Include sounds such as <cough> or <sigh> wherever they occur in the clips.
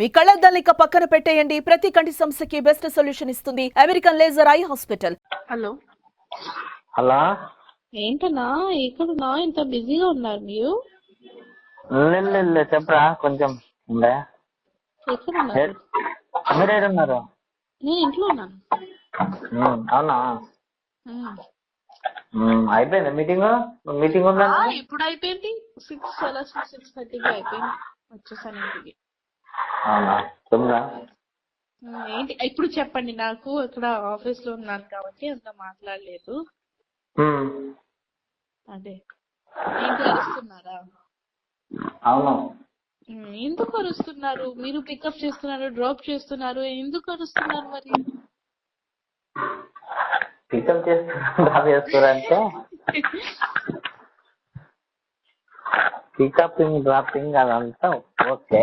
మీ కళ్ళద్దాలిక పక్కన పెట్టేయండి. ప్రతి కంటి సమస్యకి బెస్ట్ సొల్యూషన్ ఇస్తుంది. American laser eye hospital. Hello. Hello. ఏంటన్నా ఎక్కడున్నా? ఇంత బిజీగా ఉన్నారు మీరు? చెప్పరా కొంచెం నేను ఇంట్లో ఉన్నాను. అవునా? అయిపోయిందా మీటింగ్? మీటింగ్ ఉందా? ఆ, ఎప్పుడు అయిపోయింది. సిక్స్ అలా సిక్స్ సిక్స్ థర్టీకి అయిపోయింది. వచ్చేసాను ఇంటికి. ఏంటి? ఇప్పుడు చెప్పండి. నాకు ఇక్కడ ఆఫీస్లో ఉన్నాను కాబట్టి అంత మాట్లాడలేదు. అదే. ఏంటి అరుస్తున్నారా అవును. ఉమ్, ఎందుకు అరుస్తున్నారు? మీరు పికప్ చేస్తున్నారు డ్రాప్ చేస్తున్నారు. ఎందుకు అరుస్తున్నారు మరి? పికప్ చేస్తున్నా చేస్తారంటే పికపింగ్ <laughs> డ్రాపింగ్ అదంతా ఓకే.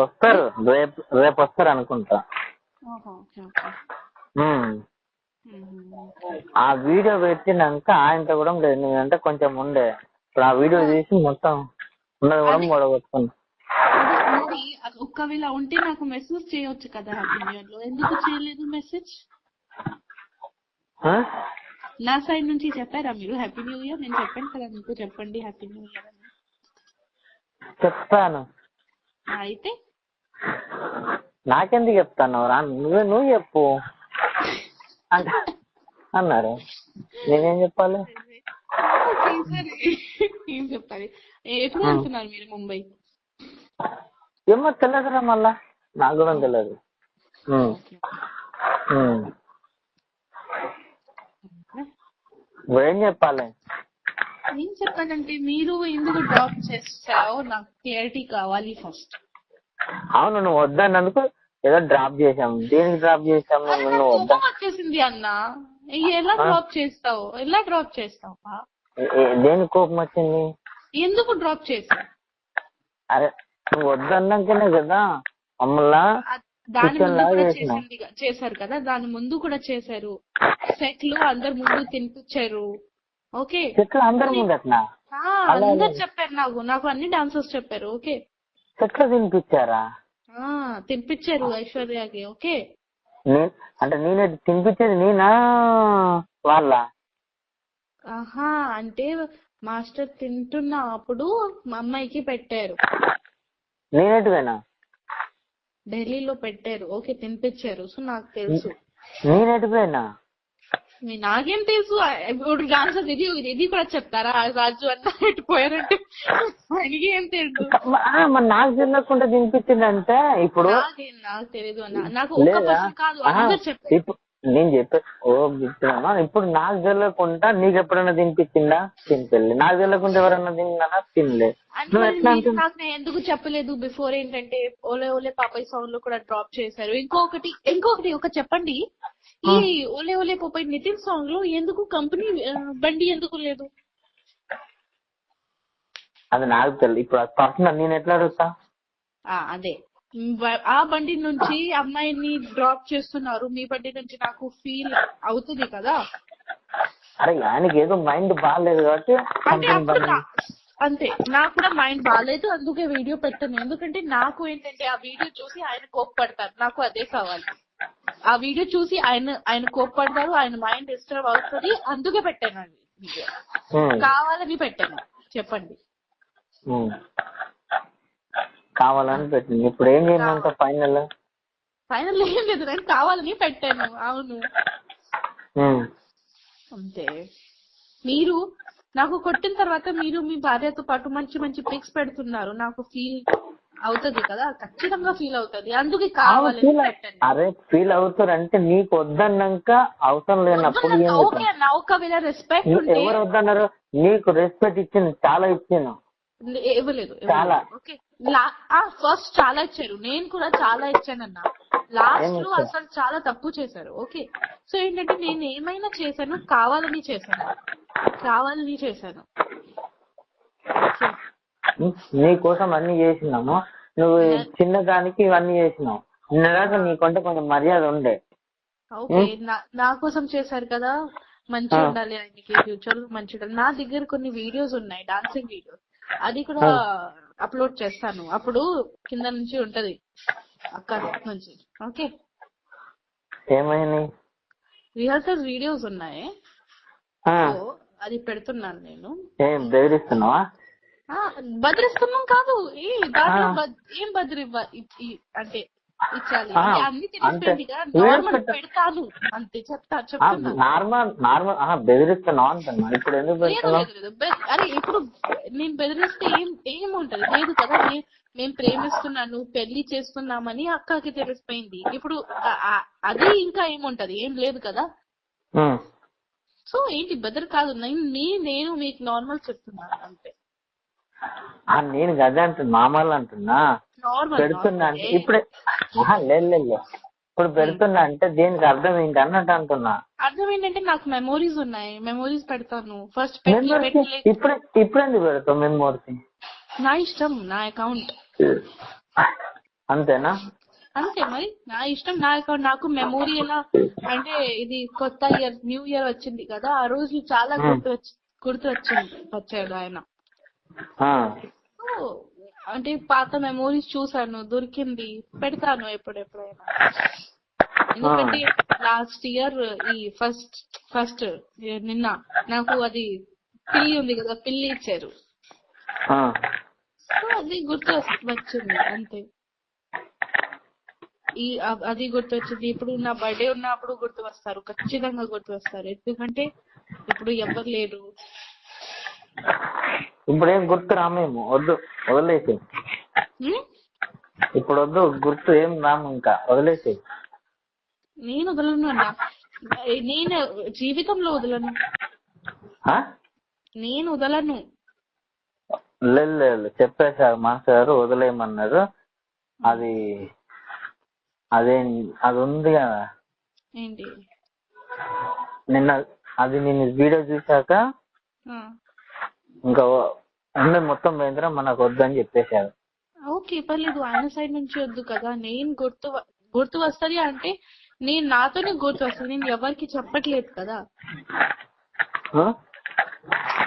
వస్తారు. రేపు రేపు వస్తారు అనుకుంటా. ఓహో, ఓకే ఓకే. ఉమ్. మ్మ్. ఆ వీడియో పెట్టినాక ఆయనతో కూడా లేదు నేనంటే కొంచెం ఉండే. ఇప్పుడు ఆ వీడియో తీసి మొత్తం ఉన్నది కూడా మొడగొట్టుకున్నా అది ఒకవేళ ఉంటే నాకు మెసేజ్ చేయొచ్చు కదా హ్యాపీ న్యూ ఇయర్లో. ఎందుకు చేయలేదు మెసేజ్? ఆ? నా సైడ్ నుంచి చెప్పారా మీరు? హ్యాపీ న్యూ ఇయర్ నేను చెప్పాను కదా మీకు. చెప్పండి హ్యాపీ న్యూ ఇయర్ అని. చెప్తాను ఆ, అయితే నాకెందుకు చెప్తాను రా? నువ్వే నువ్వు చెప్పు. అంట అన్నారు. నేనేం చెప్పాలి? ఏం చెప్పాలి ఎప్పుడు వెళ్తున్నారు మీరు ముంబై? ఏమో తెలియదురా మళ్ళా. నాకు కూడా తెలియదు. నువ్వేం చెప్పాలి? ఏం చెప్పాలంటే మీరు ఎందుకు డ్రాప్ చేస్తారో నాకు క్లారిటీ కావాలి ఫస్ట్. అవును నువ్వు వద్దన్నందుకు ఏదో డ్రాప్ చేసాం దేనికి డ్రాప్ చేసాం కోపం వచ్చేసింది అన్న. ఎలా డ్రాప్ చేస్తావు? ఎలా డ్రాప్ చేస్తావు? దేనికి కోపం వచ్చింది? ఎందుకు డ్రాప్ చేసావు అరే నువ్వు వద్దన్నాకనే కదా. మమ్మల్ని అ- దాని ముందు కూడా. చేసింది చేశారు కదా. దాని ముందు కూడా చేశారు. సెట్లో అందరు ముందు తినిపించారు. ఓకే? చెట్లు అందరి ముందు అట్లా అందరు చెప్పారు నాకు. నాకు అన్ని డాన్సర్స్ చెప్పారు. ఓకే? చెట్లు తినిపించారా? తినిపించారు ఐశ్వర్యకి ఓకే. అంటే నేనే తినిపించేది నేనా? వాళ్ళ? ఆహా అంటే మాస్టర్ తింటున్న అప్పుడు మా అమ్మాయికి పెట్టారు. నేనేటివేనా? ఢిల్లీలో పెట్టారు ఓకే తినిపించారు. సో నాకు తెలుసు. నేనేటిపోయినా మీ నాకేం తెలుసు. ఇప్పుడు డాన్సర్ ఇది ఇది కూడా చెప్తారా? రాజు అన్న ఎట్టిపోయారంటే ఆయనకి ఏం తెలుసు మరి నాకు తెలియకుండా తినిపించిందంటే. ఇప్పుడు నాకేం తెలియదు అన్న. నాకు పర్సన్ కాదు. అందరు నేను చెప్పే ఓ ఇప్పుడు నాకు తెలియకుండా నీకు ఎప్పుడైనా తినిపించిందా? తినిపెళ్ళి నాకు తెలియకుండా ఎవరైనా తిన్నానా తినలే నాకు ఎందుకు చెప్పలేదు బిఫోర్ ఏంటంటే ఓలే ఓలే పాపయ్య సాంగ్లో కూడా డ్రాప్ చేశారు. ఇంకొకటి ఇంకొకటి ఒక చెప్పండి. ఈ ఓలే ఓలే పాపయ్య నితిన్ సాంగ్లో ఎందుకు కంపెనీ బండి ఎందుకు లేదు? అది నాకు తెలియదు ఇప్పుడు పర్సనల్ నేను ఎట్లా అడుగుతా? అదే. ఆ బండి నుంచి అమ్మాయిని డ్రాప్ చేస్తున్నారు. మీ బండి నుంచి నాకు ఫీల్ అవుతుంది కదా? అరే ఆయనకి ఏదో మైండ్ బాగాలేదు కాబట్టి అంతే. నాకు కూడా మైండ్ బాగాలేదు అందుకే వీడియో పెట్టాను. ఎందుకంటే నాకు ఏంటంటే ఆ వీడియో చూసి ఆయన కోప్పడతారు. నాకు అదే కావాలి. ఆ వీడియో చూసి ఆయన ఆయన కోప్పడతారు ఆయన మైండ్ డిస్టర్బ్ అవుతుంది. అందుకే పెట్టాను అది కావాలని పెట్టాను. చెప్పండి. కావాలని పెట్టింది. ఇప్పుడు ఏం చేయమంట ఫైనల్ ఫైనల్ ఏం లేదు. నేను కావాలని పెట్టాను. అవును. అంతే. మీరు నాకు కొట్టిన తర్వాత మీరు మీ భార్యతో పాటు మంచి మంచి పిక్స్ పెడుతున్నారు. నాకు ఫీల్ అవుతది కదా ఖచ్చితంగా ఫీల్ అవుతది. అందుకే పెట్టాను అరే ఫీల్ అవుతారంటే నీకు వద్దన్నాక అవసరం లేనప్పుడు ఓకే అన్న ఒకవేళ రెస్పెక్ట్ ఉంటే ఎవరు వద్దన్నారు? నీకు రెస్పెక్ట్ ఇచ్చింది చాలా ఇచ్చాను ఇవ్వలేదు చాలా. ఓకే. ఫస్ట్ చాలా ఇచ్చారు. నేను కూడా చాలా ఇచ్చానన్న. లాస్ట్లో? అసలు చాలా తప్పు చేశారు. ఓకే. సో ఏంటంటే నేను ఏమైనా చేశాను కావాలని చేశాను. కావాలని చేశాను. నీ కోసం అన్ని చేసినాము. నువ్వు చిన్న దానికి ఇవన్నీ చేసినావు. నిన్నదాకా నీకంటే కొంచెం మర్యాద ఉండే. ఓకే నా- కోసం చేశారు కదా. మంచిగా ఉండాలి ఆయనకి ఫ్యూచర్ మంచి ఉండాలి. నా దగ్గర కొన్ని వీడియోస్ ఉన్నాయి డాన్సింగ్ వీడియోస్. అది కూడా అప్లోడ్ చేస్తాను. అప్పుడు కింద నుంచి ఉంటది అక్కడ నుంచి ఓకే? ఏమైంది? రిహర్సల్ వీడియోస్ ఉన్నాయి. అది పెడుతున్నాను నేను. ఏం బెదిరిస్తున్నావా? బెదిరిస్తున్నాం కాదు ఏ దాంట్లో ఏం బదిరి అంటే ఇచ్చాలి. అన్ని తెలిసిపోయింది కదా అంటే నార్మల్ వేరే పెడతాను. అంతే చెప్తా చెప్తున్నా. నార్మల్ నార్మల్ బెదిరిస్తున్నావు అంటున్నా. ఇప్పుడు ఎందుకు లేదు పెడుతున్నావు లేదు లేదు. బె- అరే ఇప్పుడు నేను బెదిరిస్తే ఏం ఏముంటది? లేదు కదా నేను ప్రేమిస్తున్నాను పెళ్ళి చేస్తున్నామని అక్కకి తెలిసిపోయింది. ఇప్పుడు అది ఇంకా ఏముంటది? ఏం లేదు కదా. సో ఏంటి బెదర్ కాదు నేను మీ- నేను మీకు నార్మల్ చెప్తున్నాను అంతే. నేను గదే అంటున్నా మామూలు అంటున్నా. నార్మల్ పెడుతున్నా అంటే ఇప్పుడే లేదు. ఇప్పుడు పెడుతున్నా అంటే దీనికి అర్థం ఏంటి అన్నట్టు అంటున్నా. అర్థం ఏంటంటే నాకు మెమోరీస్ ఉన్నాయి. మెమోరీస్ పెడతాను. ఫస్ట్ ఇప్పుడు ఇప్పుడు ఎందుకు పెడతావు మెమోరీస్ నా ఇష్టం నా అకౌంట్ అంతేనా? అంతే మరి. నా ఇష్టం. నా అకౌంట్ నాకు మెమోరీ ఎలా అంటే ఇది కొత్త ఇయర్ న్యూ ఇయర్ వచ్చింది కదా. ఆ రోజు చాలా గుర్తు వచ్చి గుర్తు వచ్చింది వచ్చాడు ఆయన. అంటే పాత మెమోరీస్ చూసాను దొరికింది పెడతాను ఎప్పుడెప్పుడైనా. ఎందుకంటే లాస్ట్ ఇయర్ ఈ ఫస్ట్ ఫస్ట్ నిన్న నాకు అది పిల్లి ఉంది కదా పిల్లి ఇచ్చారు. సో అది గుర్తు వచ్చింది అంతే. ఈ అది గుర్తు వచ్చింది ఇప్పుడు నా బర్త్డే ఉన్నప్పుడు గుర్తు వస్తారు ఖచ్చితంగా గుర్తు వస్తారు ఎందుకంటే ఇప్పుడు ఎవరు లేరు. ఇప్పుడు ఏం గుర్తు రామేమో వద్దు. వదిలేసి? ఇప్పుడు వద్దు. గుర్తు ఏం రాము ఇంకా. వదిలేసి నేను వదలను అన్న. నేను జీవితంలో వదలను. నేను వదలను. లేదు లేదు. చెప్పేశారు మాస్టర్ గారు. వదిలేయమన్నారు. అది అదే అది ఉంది కదా. ఏంటి? నిన్న అది నేను వీడియో చూశాక ఆ. ఇంకా ఉండే మొత్తం పోయిందిరా మనకు వద్దని చెప్పేశారు. ఓకే పర్లేదు ఆయన సైడ్ నుంచి వద్దు కదా. నేను గుర్తు గుర్తు వస్తది అంటే నేను నాతోనే గుర్తు వస్తుంది. నేను ఎవరికి చెప్పట్లేదు కదా?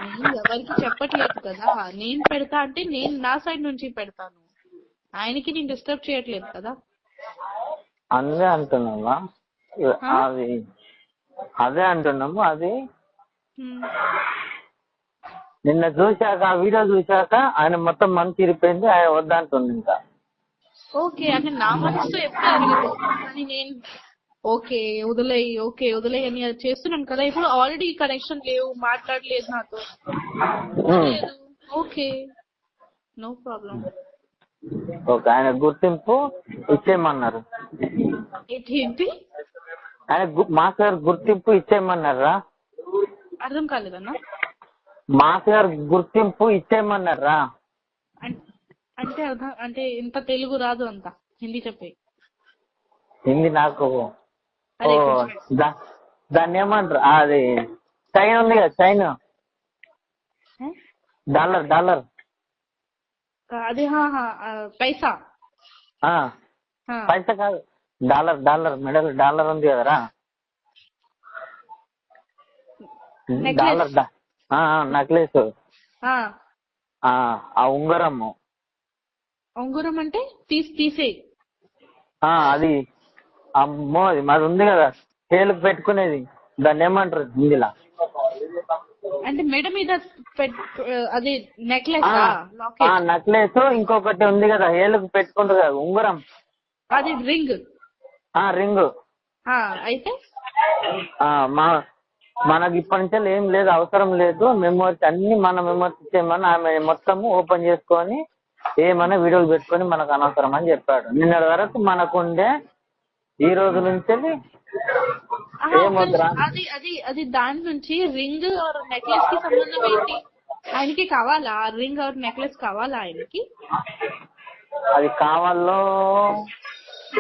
నేను ఎవరికి చెప్పట్లేదు కదా. నేను పెడతా అంటే నేను నా సైడ్ నుంచి పెడతాను. ఆయనకి నేను డిస్టర్బ్ చేయట్లేదు కదా. అదే అంటున్నావా అది అదే అంటున్నాము అది. నిన్న చూశాక ఆ వీడియో చూశాక ఆయన మొత్తం మనసు ఇరిపోయింది ఆయన వద్దంటుంది ఇంకా. ఓకే అంటే నా మనసుతో ఎప్పుడు అడగదు. కానీ నేను ఓకే వదిలేయి ఓకే వదిలేయి అని అది చేస్తున్నాను కదా. ఇప్పుడు ఆల్రెడీ కనెక్షన్ లేవు మాట్లాడలేదు నాతో. ఓకే. నో ప్రాబ్లం ఓకే ఆయన గుర్తింపు ఇచ్చేయమన్నారు. ఏంటి? ఆయన మాస్ గారు గుర్తింపు ఇచ్చేయమన్నారా? అర్థం కాలేదన్నా. మాస్ గారు గుర్తింపు ఇచ్చేయమన్నారా? అంటే అంటే ఇంత తెలుగు రాదు అంత హిందీ చెప్పే. హిందీ నాకు దాన్ని ఏమంటారు? అది చైన్ ఉంది కదా చైన్? Dollar dollar. అదే పైసా. పైసా కాదు డాలర్ డాలర్ మెడల్ డాలర్ ఉంది కదరా. డాలర్ నెక్లెస్ ఆ, ఆ ఉంగరము. ఉంగరం అంటే తీసి తీసేయి ఆ అది అమ్మో అది మాది ఉంది కదా చేలకు పెట్టుకునేది. దాన్ని ఏమంటారు హిందీలా అంటే మెడ మీద అది నెక్లెస్ నెక్లెస్ ఇంకొకటి ఉంది కదా ఏళ్ళకు పెట్టుకుంటారు కదా ఉంగరం. అది రింగ్? ఆ రింగ్. అయితే? మా మనకి ఇప్పటి నుంచి ఏం లేదు అవసరం లేదు. మెమోరీస్ అన్ని మన మెమోరీస్ ఇచ్చేయమని ఆమె మొత్తము ఓపెన్ చేసుకొని ఏమన్నా వీడియోలు పెట్టుకొని మనకు అనవసరం అని చెప్పాడు. నిన్నటి వరకు మనకుండే ఈ రోజు నుంచి అది అది అది దాని నుంచి రింగ్ ఆర్ నెక్లెస్కి సంబంధం ఏంటి? ఆయనకి కావాలా? రింగ్ ఆర్ నెక్లెస్ కావాలా ఆయనకి? అది కావాలో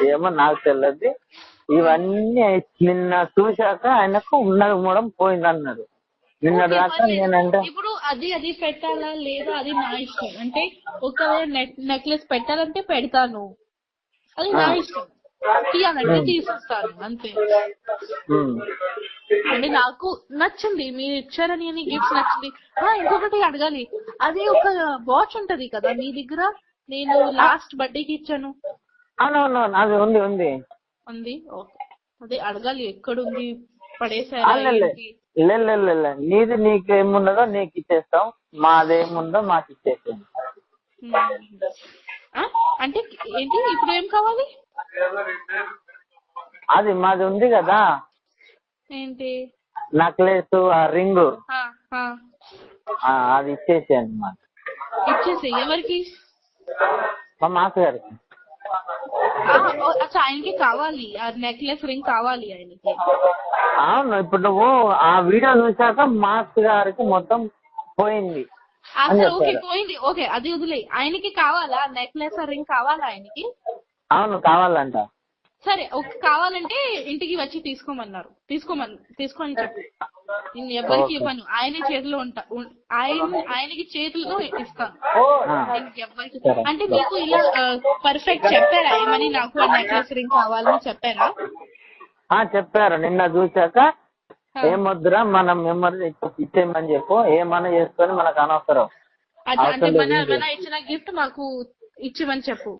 ఏమో నాకు తెలియదు ఇవన్నీ నిన్న చూశాక ఆయనకు ఉన్నది మూడం పోయింది అన్నాడు నిన్నటి దాకా నేనంటే ఇప్పుడు అది అది పెట్టాలా లేదా? అది నా ఇష్టం. అంటే ఒకవేళ నెక్లెస్ పెట్టాలంటే పెడతాను. అది నా. ఇష్టం. తీయాలంటే తీసేస్తాను అంతే. అంటే నాకు నచ్చింది మీరు ఇచ్చారని అని గిఫ్ట్స్ నచ్చింది. ఇంకొకటి అడగాలి. అది ఒక వాచ్ ఉంటది కదా మీ దగ్గర? నేను లాస్ట్ బర్త్డేకి ఇచ్చాను. అది ఉంది ఉంది. ఉంది? ఓకే. అదే అడగాలి ఎక్కడుంది? పడేసారా. నీది నీకు ఏమున్నదో నీకు ఇచ్చేస్తాం. మాదేముందో మాకు ఇచ్చేస్తాం? అంటే ఏంటి? ఇప్పుడు ఏం కావాలి? అది మాది ఉంది కదా. ఏంటి? నెక్లెస్ ఆ రింగ్. అది ఇచ్చేసి అన్నమాట. ఇచ్చేసి ఎవరికి? మా మాస్ గారికి అచ్చా ఆయనకి కావాలి. ఆ నెక్లెస్ రింగ్ కావాలి ఆయనకి. అవును ఇప్పుడు నువ్వు ఆ వీడియో చూసాక మాస్ గారికి మొత్తం పోయింది. అసలు ఓకే. పోయింది. ఓకే అది వదిలే ఆయనకి కావాలా? నెక్లెస్ రింగ్ కావాలా ఆయనకి? అవును కావాలంట. సరే ఓకే కావాలంటే ఇంటికి వచ్చి తీసుకోమన్నారు. తీసుకోమని తీసుకోమని చెప్పు. నేను ఎవరికి. ఇవ్వను. ఆయన చేతిలో ఉంటా. ఉన్- ఆయన ఆయనకి చేతిలో ఇస్తాను సరే. అంటే మీకు ఇలా పర్ఫెక్ట్ చెప్పారా? ఏమని నాకు నెక్లెస్ రింగ్ కావాలని చెప్పారా? ఆ, చెప్పారు. నిన్న చూసాక ఆ. ఏమొద్దురా మనం మెమరీ ఇచ్చేయమని చెప్పు. ఏమన్నా చేసుకొని మనకు అనవసరం. అంటే అవసరం మన లేదు. మన ఇచ్చిన గిఫ్ట్ మాకు ఇచ్చిమని చెప్పు.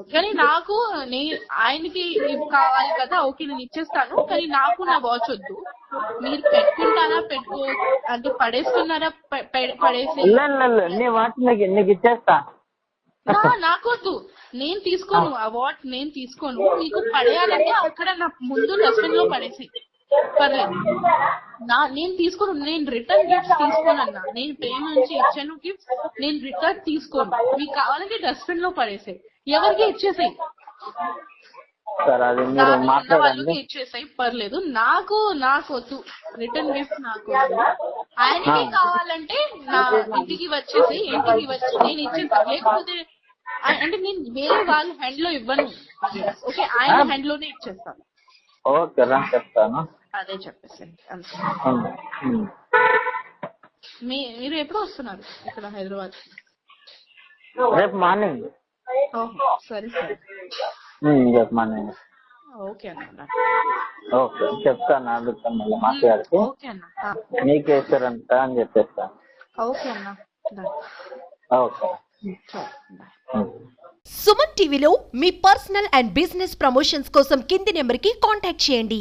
కానీ నాకు నే ఆయనకి కావాలి కదా ఓకే నేను ఇచ్చేస్తాను కానీ నాకు నా వాచ్ వద్దు. మీరు పెట్టుకుంటారా పెట్టుకో అంటే పడేస్తున్నారా పడేసి? నీ వాటి నీకు ఇచ్చేస్తా. నా- నాకు వద్దు నేను తీసుకోను ఆ వాచ్ నేను తీసుకోను. మీకు పడేయాలంటే అక్కడ నా ముందు డస్ట్బిన్లో పడేసి. పర్లేదు. నా నేను తీసుకోను నేను రిటర్న్ గిఫ్ట్స్ తీసుకోనన్నా. నేను ప్రేమ నుంచి ఇచ్చాను గిఫ్ట్స్ నేను రిటర్న్ తీసుకోను. మీకు కావాలంటే డస్ట్బిన్లో పడేసాయి. ఎవరికి ఇచ్చేసాయి? వాళ్ళకి ఇచ్చేసాయి పర్లేదు. నాకు నాకు వద్దు రిటర్న్ గిఫ్ట్ నాకు ఆయనకి కావాలంటే నా ఇంటికి వచ్చేసి ఇంటికి వచ్చి నేను ఇచ్చేస్తాను లేకపోతే అంటే నేను వేరే వాళ్ళ హ్యాండ్లో ఇవ్వను. ఓకే ఆయన హ్యాండ్లోనే ఇచ్చేస్తాను ఓకే రా చెప్తాను. అదే చెప్పేసండి అంతే. మీ మీరు ఎప్పుడు వస్తున్నారు ఇక్కడ హైదరాబాద్? రేపు మార్నింగ్. ఓహో సరే సరే. మార్నింగ్ ఓకే అన్న ఓకే చెప్తాను అడుగుతాను మళ్ళీ గారికి. ఓకే అన్న నీకు వేసారంట అని చెప్పేస్తాను ఓకే అన్న. సుమన్ టీవీలో మీ పర్సనల్ అండ్ బిజినెస్ ప్రమోషన్స్ కోసం కింది నెంబర్కి కాంటాక్ట్ చేయండి.